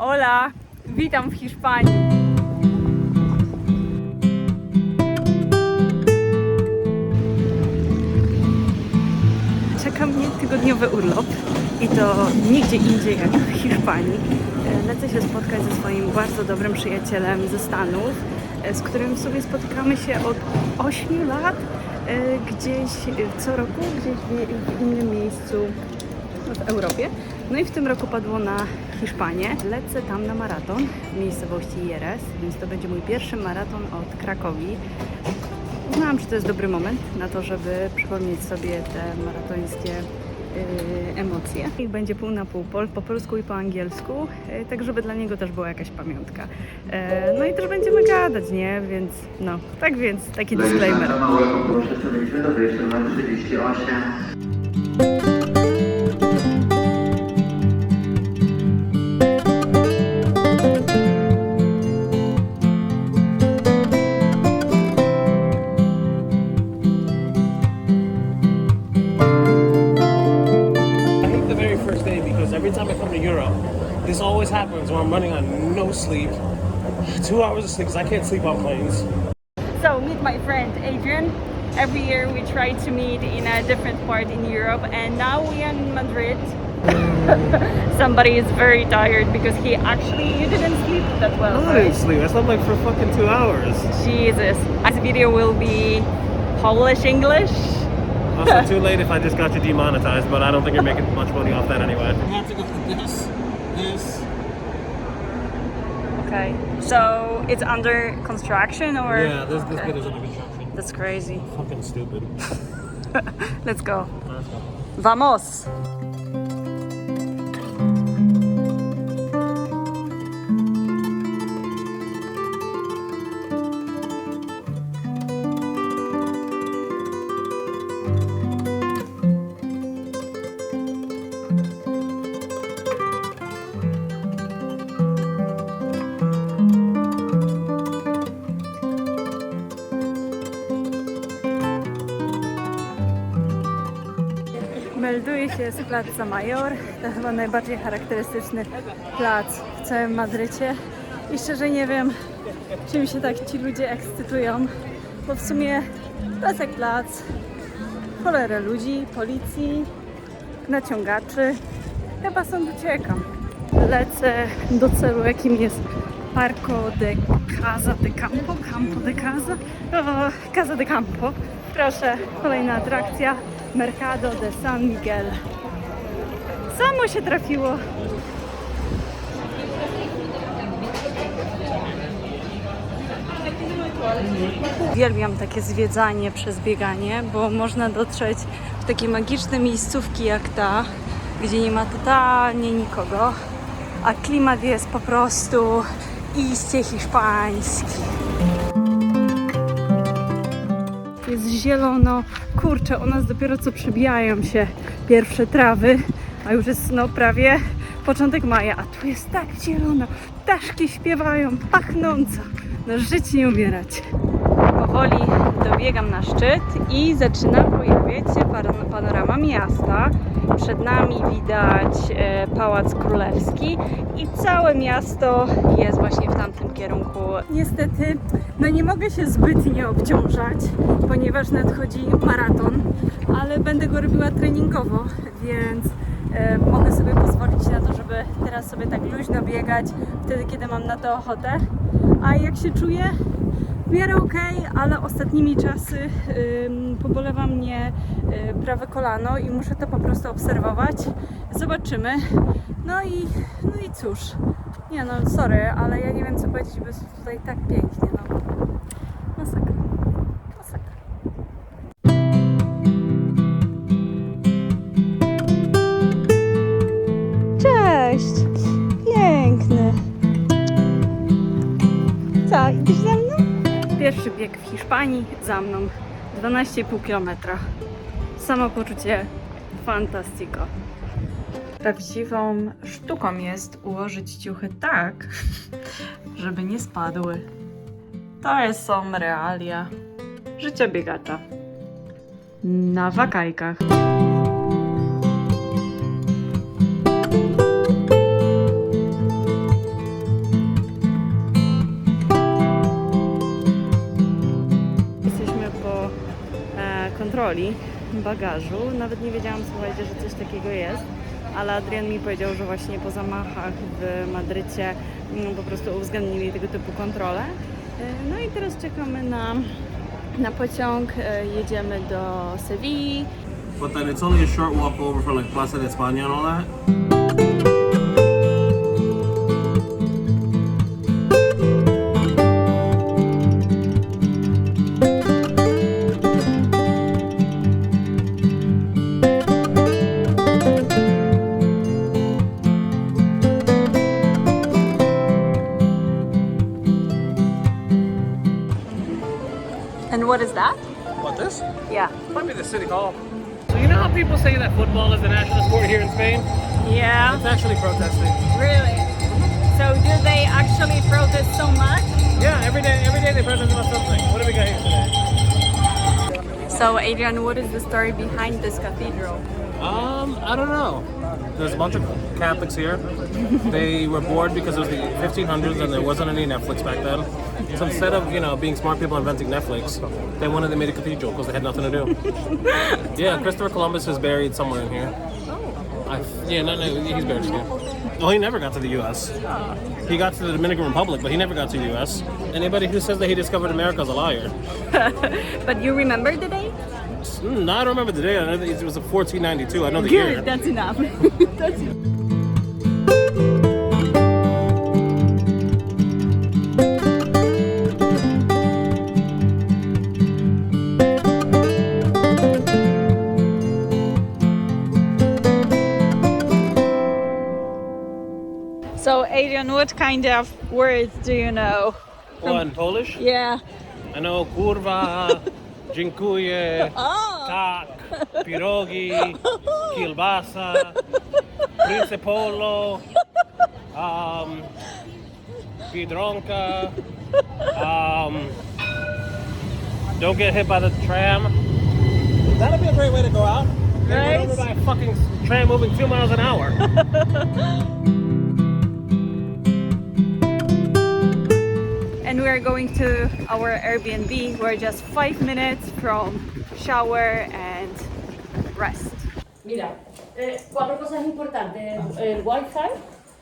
Hola, witam w Hiszpanii. Czeka mnie tygodniowy urlop i to nigdzie indziej jak w Hiszpanii. Lecę się spotkać ze swoim bardzo dobrym przyjacielem ze Stanów, e, z którym sobie spotykamy się od 8 lat e, gdzieś e, co roku, gdzieś w innym miejscu w Europie. No i w tym roku padło na Hiszpanię. Lecę tam na maraton w miejscowości Jerez, więc to będzie mój pierwszy maraton od Krakowi. Uznałam, że to jest dobry moment na to, żeby przypomnieć sobie te maratońskie yy, emocje. Ich będzie pół na pół po, po polsku i po angielsku, yy, tak żeby dla niego też była jakaś pamiątka. Yy, no i też będziemy gadać, nie? Więc no, tak więc taki disclaimer. Małego przesunęliśmy do wyjścia numer 38. Hours of sleep because I can't sleep on planes. So meet my friend Adrian. Every year we try to meet in a different part in Europe, and now we are in Madrid. Somebody is very tired because he actually you didn't sleep that well. I didn't sleep. I slept like for fucking two hours. Jesus. This video will be Polish English. Also, too late if I just got you demonetized, but I don't think you're making much money off that anyway. We have to go to this, this. Okay. So it's under construction or Yeah, this, this Okay. bit is under construction. That's crazy. Fucking stupid. Let's go. Let's go. Vamos. Plaza Mayor. To chyba najbardziej charakterystyczny plac w całym Madrycie. I szczerze nie wiem, czym się tak ci ludzie ekscytują, bo w sumie plac jak plac, cholerę ludzi, policji, naciągaczy. Chyba stąd uciekam. Lecę do celu, jakim jest Parco de Casa de Campo, Campo de Casa, o, Casa de Campo. Proszę, kolejna atrakcja, Mercado de San Miguel. Samo się trafiło. Uwielbiam takie zwiedzanie przez bieganie, bo można dotrzeć w takie magiczne miejscówki jak ta, gdzie nie ma totalnie nikogo, a klimat jest po prostu iście hiszpański. Jest zielono. Kurczę, u nas dopiero co przebijają się pierwsze trawy, a już jest no prawie początek maja, a tu jest tak zielono. Ptaszki śpiewają, pachnąco. No żyć nie umierać. Powoli dobiegam na szczyt i zaczyna pojawiać się panorama miasta. Przed nami widać e, Pałac Królewski i całe miasto jest właśnie w tamtym kierunku. Niestety, no nie mogę się zbytnio obciążać, ponieważ nadchodzi maraton, ale będę go robiła treningowo, więc mogę sobie pozwolić na to, żeby teraz sobie tak luźno biegać, wtedy kiedy mam na to ochotę. A jak się czuję? W miarę okej, ale ostatnimi czasy ym, pobolewa mnie y, prawe kolano i muszę to po prostu obserwować. Zobaczymy. No i, no i cóż. Nie no, sorry, ale ja nie wiem co powiedzieć, bo jest tutaj tak pięknie. No. W Hiszpanii za mną 12,5 km. Samopoczucie fantastico. Prawdziwą sztuką jest ułożyć ciuchy tak, żeby nie spadły. To są realia życia biegacza. Na wakajkach. Kontroli bagażu. Nawet nie wiedziałam, słuchajcie, że coś takiego jest, ale Adrian mi powiedział, że właśnie po zamachach w Madrycie mm, po prostu uwzględnili tego typu kontrole. E, No i teraz czekamy na, na pociąg, e, jedziemy do Sewilli. But then it's only a short walk over for like Plaza de España and all that. City hall. So you know how people say that football is the national sport here in Spain? Yeah. It's actually protesting. Really? So do they actually protest so much? Yeah, every day, every day they protest about something. What do we got here today? So Adrian, what is the story behind this cathedral? Um, I don't know. There's a bunch of Catholics here. they were bored because it was the 1500s and there wasn't any Netflix back then. So instead of you know being smart people inventing Netflix, they wanted they made a cathedral because they had nothing to do. yeah, Christopher Columbus is buried somewhere in here. I, yeah, no, no, he's buried here. Well, he never got to the U.S. He got to the Dominican Republic, but he never got to the U.S. Anybody who says that he discovered America is a liar. But you remember the date? Mm, no, I don't remember the day. I know it was a 1492. I know the year. That's enough. that's enough. So, Adrian, what kind of words do you know? What, in Polish? Yeah. I know kurwa, dziękuję, Oh, tak, pirogi, kielbasa, polo, um, biedronka, um, don't get hit by the tram. That'd be a great way to go out. Get run Right? over by a fucking tram moving two miles an hour. and we are going to our Airbnb. We're just five minutes from shower and rest. Mira, eh, cuatro cosas importantes. El, el Wi-Fi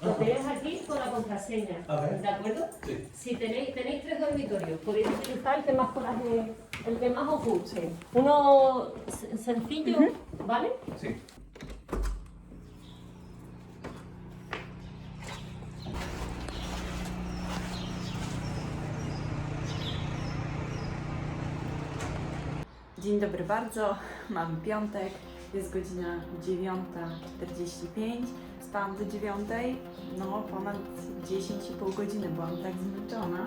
lo tenéis aquí con la contraseña. ¿De acuerdo? Si tenéis, tenéis tres dormitorios, podéis utilizar el que más coraje, el que más os guste. Uno se- sencillo, ¿vale? Dzień dobry bardzo. Mamy piątek. Jest godzina 9.45. Spałam do 9.00. No, ponad 10,5 godziny. Byłam tak zmęczona.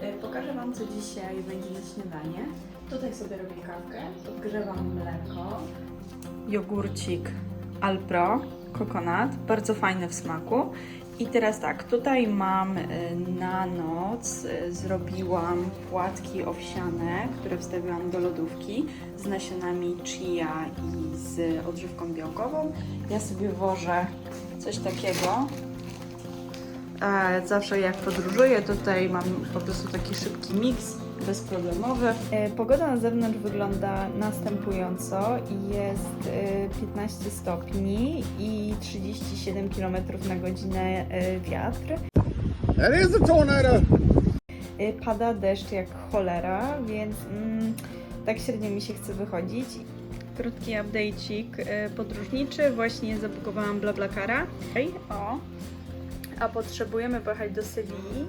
E, Pokażę Wam, co dzisiaj będzie na śniadanie. Tutaj sobie robię kawkę. Podgrzewam mleko. Jogurcik Alpro Coconut. Bardzo fajny w smaku. I teraz tak, tutaj mam y, na noc, y, zrobiłam płatki owsiane, które wstawiłam do lodówki z nasionami chia i z odżywką białkową. Ja sobie włożę coś takiego. E, Zawsze jak podróżuję, tutaj mam po prostu taki szybki miks, bezproblemowy. E, Pogoda na zewnątrz wygląda następująco. Jest e, 15 stopni i 37 km na godzinę e, wiatr. That is a tornado. Pada deszcz jak cholera, więc mm, tak średnio mi się chce wychodzić. Krótki update'cik podróżniczy. Właśnie zabukowałam BlaBlaCara. Ej, o. A potrzebujemy pojechać do Sewilli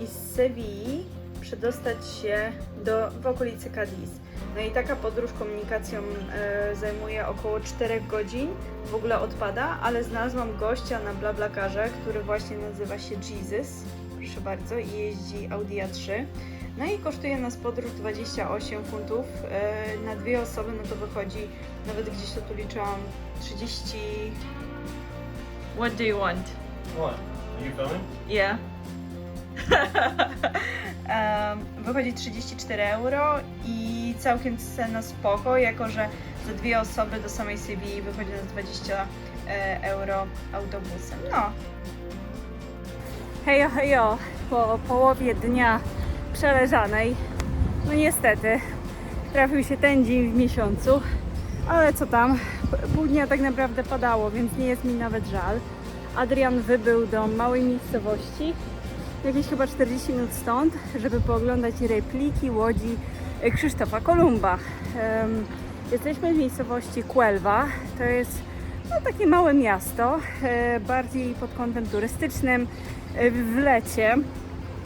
i z Sewilli przedostać się do, w okolice Cadiz. No i taka podróż komunikacją e, zajmuje około 4 godzin. W ogóle odpada, ale znalazłam gościa na BlaBlaCarze, który właśnie nazywa się Jesus. Proszę bardzo, i jeździ Audi A3. No i kosztuje nas podróż 28 funtów. E, na dwie osoby, no to wychodzi, nawet gdzieś to tu liczyłam, 30... What do you want? What? Are you filming? Yeah. Wychodzi 34 euro i całkiem cena spoko, jako że za dwie osoby do samej Sewilli wychodzi nas 20 e, euro autobusem. No. Hejo, hejo, po połowie dnia przeleżanej, no niestety, trafił się ten dzień w miesiącu, Ale co tam? Pół dnia tak naprawdę padało, więc nie jest mi nawet żal. Adrian wybył do małej miejscowości, jakieś chyba 40 minut stąd, żeby pooglądać repliki łodzi e, Krzysztofa Kolumba. Jesteśmy w miejscowości Kuelwa. To jest no, takie małe miasto, e, bardziej pod kątem turystycznym e, w lecie,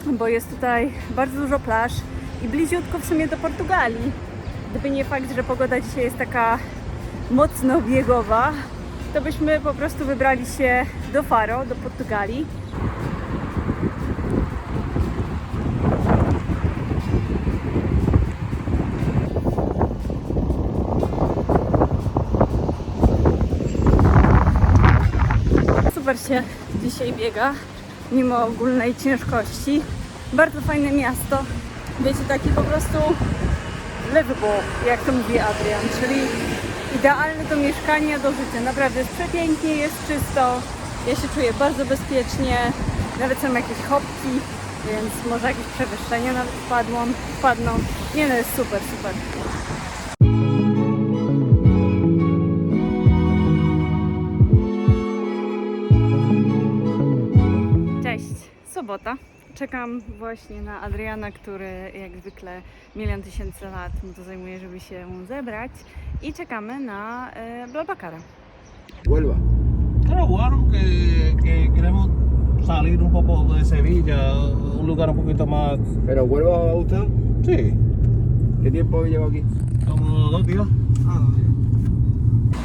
bo jest tutaj bardzo dużo plaż i bliziutko w sumie do Portugalii. Gdyby nie fakt, że pogoda dzisiaj jest taka mocno biegowa, to byśmy po prostu wybrali się do Faro, do Portugalii. Super się dzisiaj biega, mimo ogólnej ciężkości. Bardzo fajne miasto. Wiecie, taki po prostu livable, jak to mówi Adrian, czyli idealne do mieszkania, do życia. Naprawdę jest przepięknie, jest czysto. Ja się czuję bardzo bezpiecznie. Nawet są jakieś chopki, więc może jakieś przewyższenia nawet wpadną. wpadną. Nie no, jest super, super. Sobota. Czekam właśnie na Adriana, który jak zwykle milion tysięcy lat mu to zajmuje, żeby się zebrać. I czekamy na e, Blabakara. Huelva. Claro, bueno, que, que queremos salir un poco de Sevilla, un lugar un poquito más. ¿Pero Huelva va a usted? Sí, ¿Qué tiempo lleva aquí? como dos días.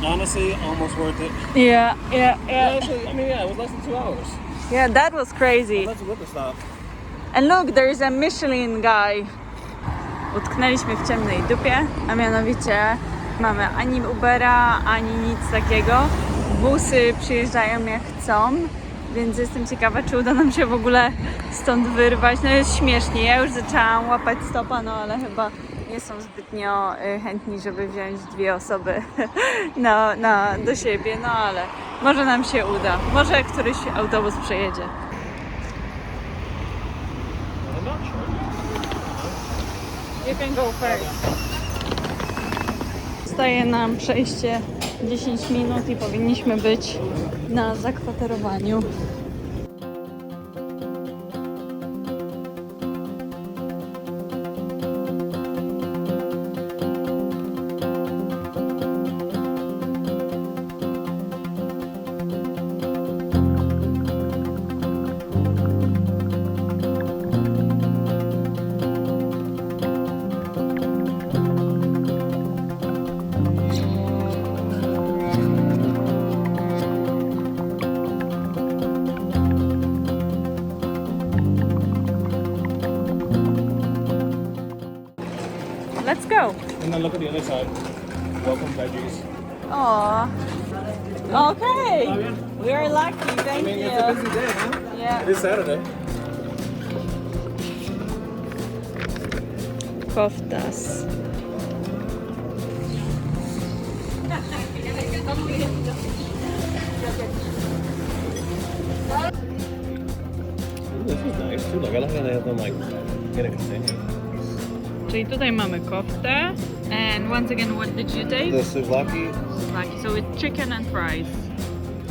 Honestly, almost worth it. Yeah, yeah, yeah. Actually, I mean, yeah, it was less than two hours. Yeah, that was crazy. That's a good. And look, there is a Michelin guy. Utknęliśmy w ciemnej dupie, a mianowicie mamy ani Ubera, ani nic takiego. Busy przyjeżdżają jak chcą, więc jestem ciekawa, czy uda nam się w ogóle stąd wyrwać. No jest śmiesznie, ja już zaczęłam łapać stopa, no ale chyba nie są zbytnio y, chętni, żeby wziąć dwie osoby na, na, do siebie, no ale może nam się uda. Może któryś autobus przejedzie. You nam przejście 10 minut i powinniśmy być na zakwaterowaniu. The other side. Welcome veggies. Aww. Okay. We are lucky. Thank you. day, huh? Yeah. It is Saturday. Koftas. Ooh, this is nice too. Like I like how they have them like in a container. Czyli tutaj mamy koftę. And once again, what did you take? The souvlaki, Lucky. So it's chicken and fries.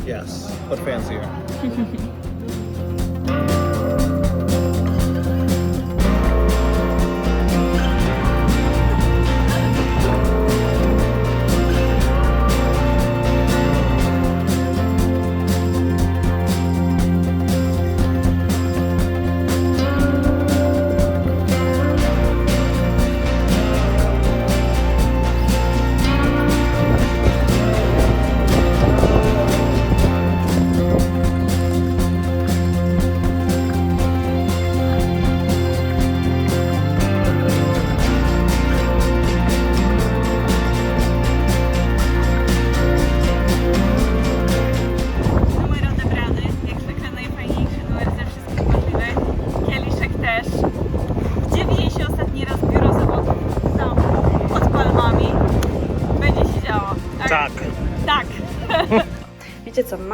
yes, but fancier.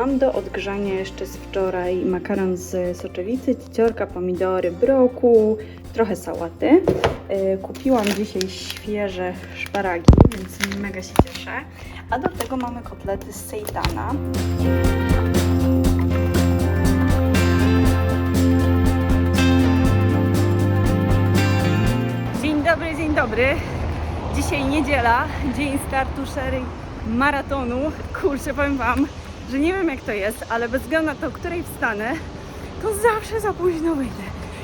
mam do odgrzania jeszcze z wczoraj makaron z soczewicy, ciorka, pomidory, broku, trochę sałaty. Yy, Kupiłam dzisiaj świeże szparagi, więc mega się cieszę. A do tego mamy kotlety z sejtana. Dzień dobry, dzień dobry. Dzisiaj niedziela, dzień startu szereg maratonu. Kurczę, powiem Wam, że nie wiem jak to jest, ale bez względu na to, o której wstanę, to zawsze za późno wyjdę.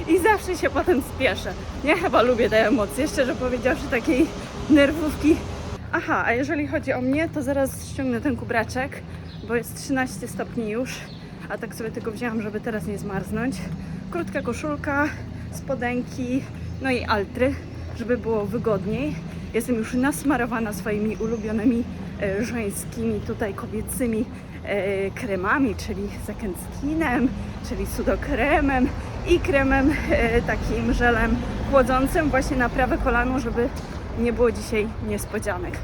I zawsze się potem spieszę. Ja chyba lubię te emocje, szczerze powiedziawszy, takiej nerwówki. Aha, a jeżeli chodzi o mnie, to zaraz ściągnę ten kubraczek, bo jest 13 stopni już, a tak sobie tylko wzięłam, żeby teraz nie zmarznąć. Krótka koszulka, spodenki, no i altry, żeby było wygodniej. Jestem już nasmarowana swoimi ulubionymi e, żeńskimi, tutaj kobiecymi kremami, czyli zakęskinem, czyli sudokremem i kremem e, takim żelem chłodzącym właśnie na prawe kolano, żeby nie było dzisiaj niespodzianek.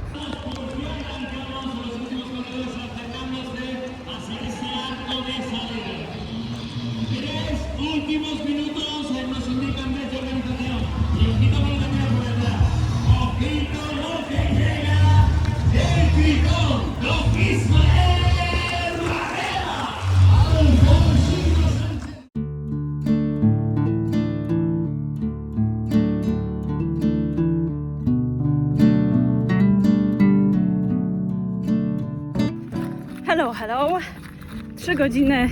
3 godziny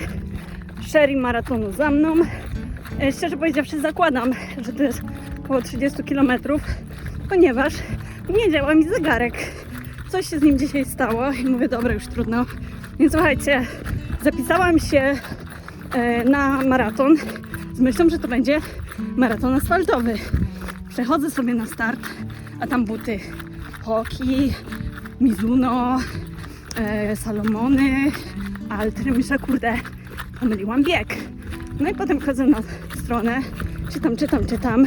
sherry maratonu za mną. E, szczerze powiedziawszy zakładam, że to jest około 30 km, ponieważ nie działa mi zegarek. Coś się z nim dzisiaj stało i mówię, dobra, już trudno. Więc słuchajcie, zapisałam się e, na maraton z myślą, że to będzie maraton asfaltowy. Przechodzę sobie na start, a tam buty Hoki, Mizuno, e, Salomony, Altry. Myślę, kurde, pomyliłam bieg. No i potem wchodzę na stronę, czytam, czytam, czytam.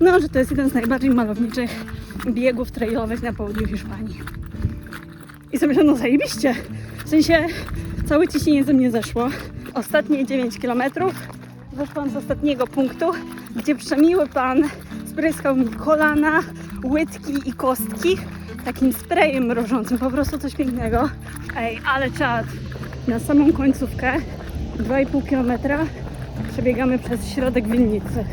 No, że to jest jeden z najbardziej malowniczych biegów trailowych na południu Hiszpanii. I sobie myślę, no zajebiście. W sensie całe ciśnienie ze mnie zeszło. Ostatnie 9 km wyszłam z ostatniego punktu, gdzie przemiły pan spryskał mi kolana, łydki i kostki takim sprayem mrożącym, po prostu coś pięknego. Ej, ale czad. Na samą końcówkę 2,5 km przebiegamy przez środek winnicy.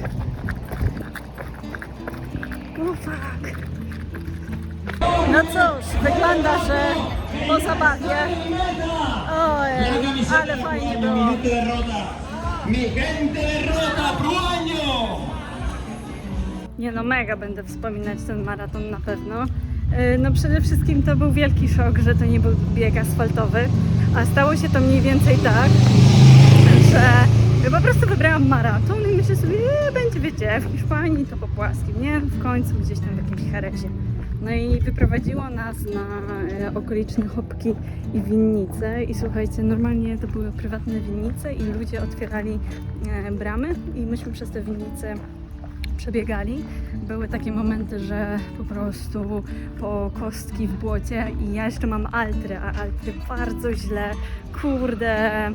O fuck. No cóż, wygląda, że po zabawie. Ojej, ale fajnie było. Mi gente Pruaño. Nie no, mega będę wspominać ten maraton na pewno. Yy, No przede wszystkim to był wielki szok, że to nie był bieg asfaltowy, a stało się to mniej więcej tak, że po prostu wybrałam maraton i myślę sobie, e, będzie wiecie, w Hiszpanii to po płaskim, nie? W końcu gdzieś tam w jakimś Herezie. No i wyprowadziło nas na e, okoliczne hopki i winnice i słuchajcie, normalnie to były prywatne winnice i ludzie otwierali e, bramy i myśmy przez te winnice przebiegali. Były takie momenty, że po prostu po kostki w błocie i ja jeszcze mam altry, a altry bardzo źle, kurde.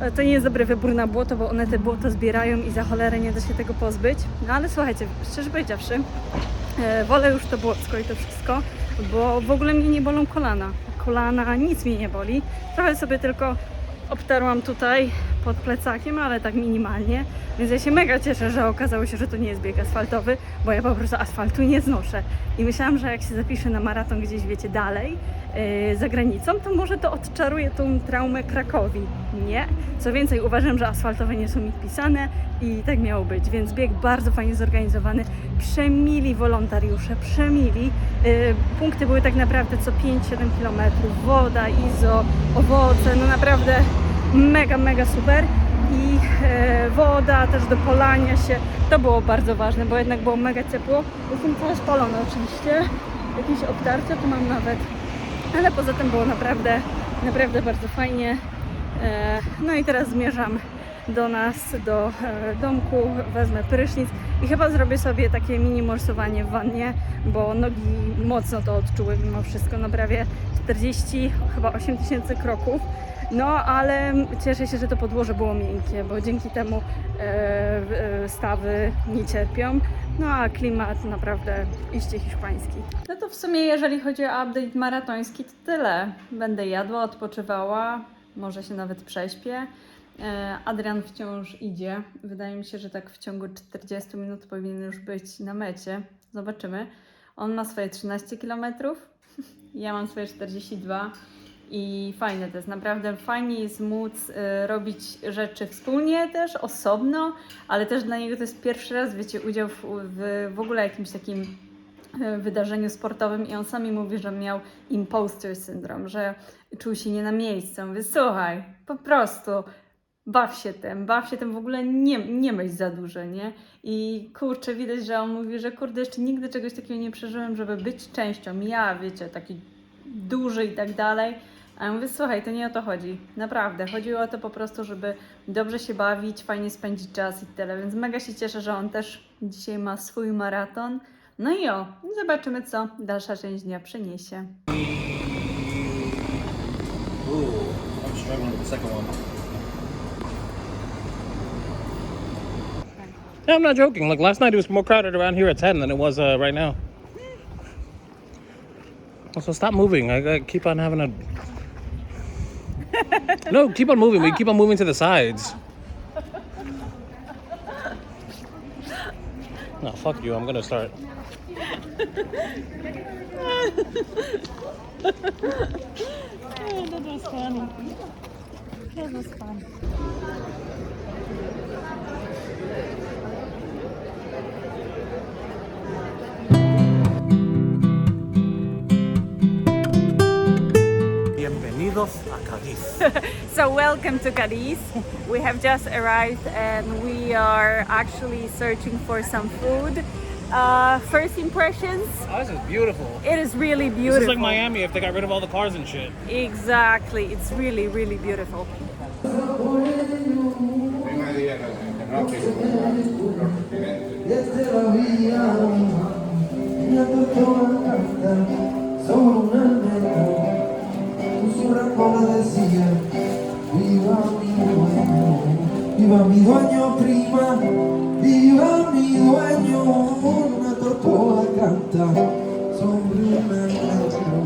e, To nie jest dobry wybór na błoto, bo one te błoto zbierają i za cholerę nie da się tego pozbyć. No ale słuchajcie, szczerze powiedziawszy, e, wolę już to błocko i to wszystko, bo w ogóle mnie nie bolą kolana. Kolana, nic mnie nie boli. Trochę sobie tylko obtarłam tutaj pod plecakiem, ale tak minimalnie. Więc ja się mega cieszę, że okazało się, że to nie jest bieg asfaltowy, bo ja po prostu asfaltu nie znoszę. I myślałam, że jak się zapiszę na maraton gdzieś, wiecie, dalej, yy, za granicą, to może to odczaruje tą traumę Krakowi. Nie. Co więcej, uważam, że asfaltowe nie są mi pisane i tak miało być. Więc bieg bardzo fajnie zorganizowany. Przemili wolontariusze, przemili. Yy, punkty były tak naprawdę co 5-7 km. Woda, izo, owoce, no naprawdę mega, mega super. I e, woda też do polania się. To było bardzo ważne, bo jednak było mega ciepło. Jestem cała spalona oczywiście. Jakieś obtarcia tu mam nawet. Ale poza tym było naprawdę, naprawdę bardzo fajnie. E, no i teraz zmierzam do nas, do e, domku, wezmę prysznic i chyba zrobię sobie takie mini morsowanie w wannie, bo nogi mocno to odczuły mimo wszystko, no prawie 40, chyba 8 tysięcy kroków. No, ale cieszę się, że to podłoże było miękkie, bo dzięki temu e, e, stawy nie cierpią. No a klimat naprawdę iście hiszpański. No to w sumie, jeżeli chodzi o update maratoński, to tyle. Będę jadła, odpoczywała, może się nawet prześpię. E, Adrian wciąż idzie. Wydaje mi się, że tak w ciągu 40 minut powinien już być na mecie. Zobaczymy. On ma swoje 13 km, ja mam swoje 42 i fajne to jest, naprawdę fajnie jest móc y, robić rzeczy wspólnie też, osobno, ale też dla niego to jest pierwszy raz, wiecie, udział w, w, w ogóle jakimś takim y, wydarzeniu sportowym i on sami mówi, że miał imposter syndrom, że czuł się nie na miejscu. Mówię, słuchaj, po prostu baw się tym, baw się tym, w ogóle nie, nie myśl za dużo, nie? I kurczę, widać, że on mówi, że kurde, jeszcze nigdy czegoś takiego nie przeżyłem, żeby być częścią, ja, wiecie, taki duży i tak dalej. A ja mówię, słuchaj, to nie o to chodzi. Naprawdę. Chodziło o to po prostu, żeby dobrze się bawić, fajnie spędzić czas i tyle. Więc mega się cieszę, że on też dzisiaj ma swój maraton. No i o, zobaczymy, co dalsza część dnia przyniesie. Ooh, I'm struggling with I'm not joking. Like last night, it was more crowded around here at 10 than it was uh, right now. So stop moving. I, I keep on having a. no, keep on moving. We keep on moving to the sides. No, fuck you. I'm gonna start. Bienvenidos a Cádiz. So welcome to Cadiz. We have just arrived and we are actually searching for some food. Uh, first impressions, Oh, this is beautiful. it is really This beautiful. is like Miami if they got rid of all the cars and shit. Exactly, it's really, really beautiful. una cola decía, viva mi dueño, viva mi dueño prima, viva mi dueño, una torcola canta sobre una canción.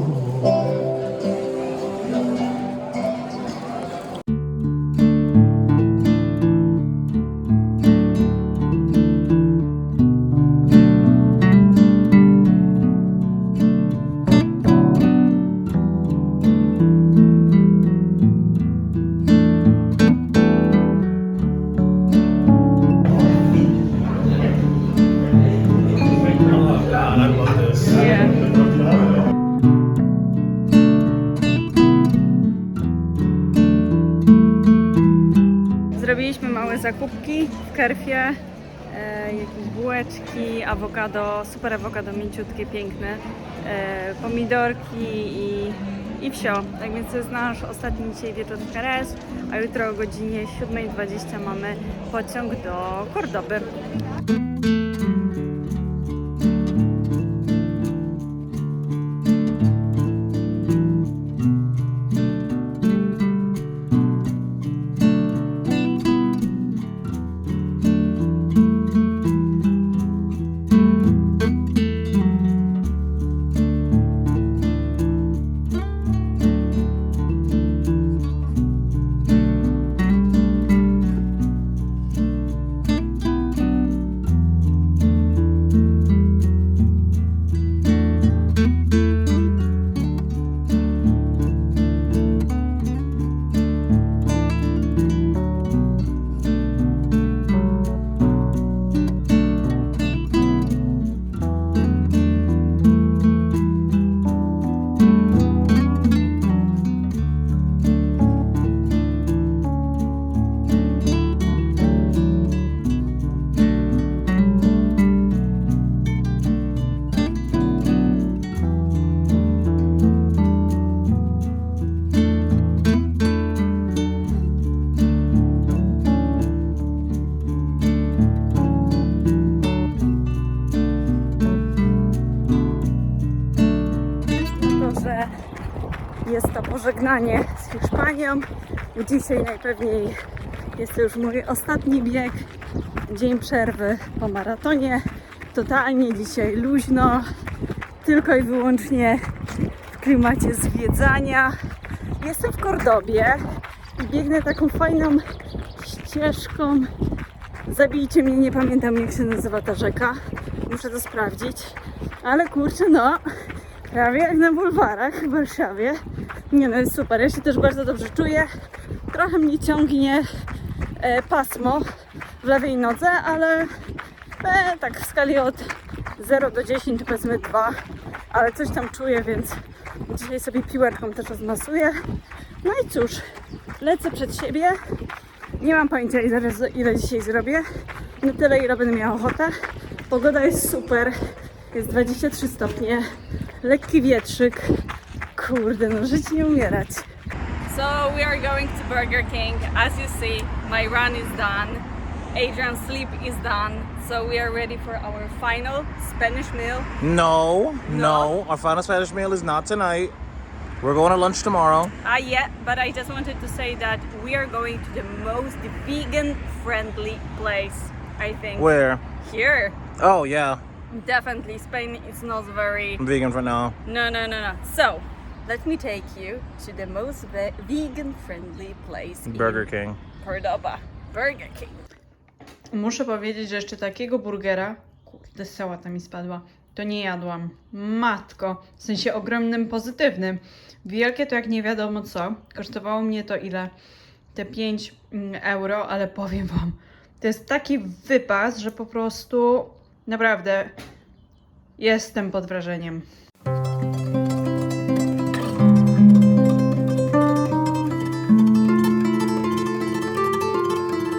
Zakupki w Kerfie, e, jakieś bułeczki, awokado, super awokado, mięciutkie, piękne, e, pomidorki i, i wsio. Tak więc to jest nasz ostatni dzisiaj wieczór w Jerez, a jutro o godzinie 7.20 mamy pociąg do Kordoby. Z Hiszpanią. Dzisiaj najpewniej jest to już mój ostatni bieg. Dzień przerwy po maratonie. Totalnie dzisiaj luźno, tylko i wyłącznie w klimacie zwiedzania. Jestem w Kordobie i biegnę taką fajną ścieżką. Zabijcie mnie, nie pamiętam jak się nazywa ta rzeka. Muszę to sprawdzić. Ale kurczę, no, prawie jak na bulwarach w Warszawie. Nie no, jest super. Ja się też bardzo dobrze czuję. Trochę mnie ciągnie e, pasmo w lewej nodze, ale e, tak w skali od 0 do 10 powiedzmy 2. Ale coś tam czuję, więc dzisiaj sobie piłeczką też rozmasuję. No i cóż, lecę przed siebie. Nie mam pojęcia ile, ile dzisiaj zrobię. No tyle ile będę miała ochotę. Pogoda jest super. Jest 23 stopnie. Lekki wietrzyk. Kurde, no żyć nie umierać. So we are going to Burger King. As you see, my run is done. Adrian's sleep is done. So we are ready for our final Spanish meal. No, No? no, Our final Spanish meal is not tonight. We're going to lunch tomorrow. Ah, yeah, but I just wanted to say that we are going to the most vegan friendly place, I think. Where? Here. Oh, yeah. Definitely, Spain is not very. I'm vegan for now. No, no, no, no. So, let me take you to the most ve- vegan friendly place Burger in King. Cordoba. Burger King. Muszę powiedzieć, że jeszcze takiego burgera, kurde, sałata mi spadła, to nie jadłam. Matko, w sensie ogromnym pozytywnym. Wielkie to jak nie wiadomo co. Kosztowało mnie to ile? Te 5 mm, euro, ale powiem Wam, to jest taki wypas, że po prostu naprawdę jestem pod wrażeniem.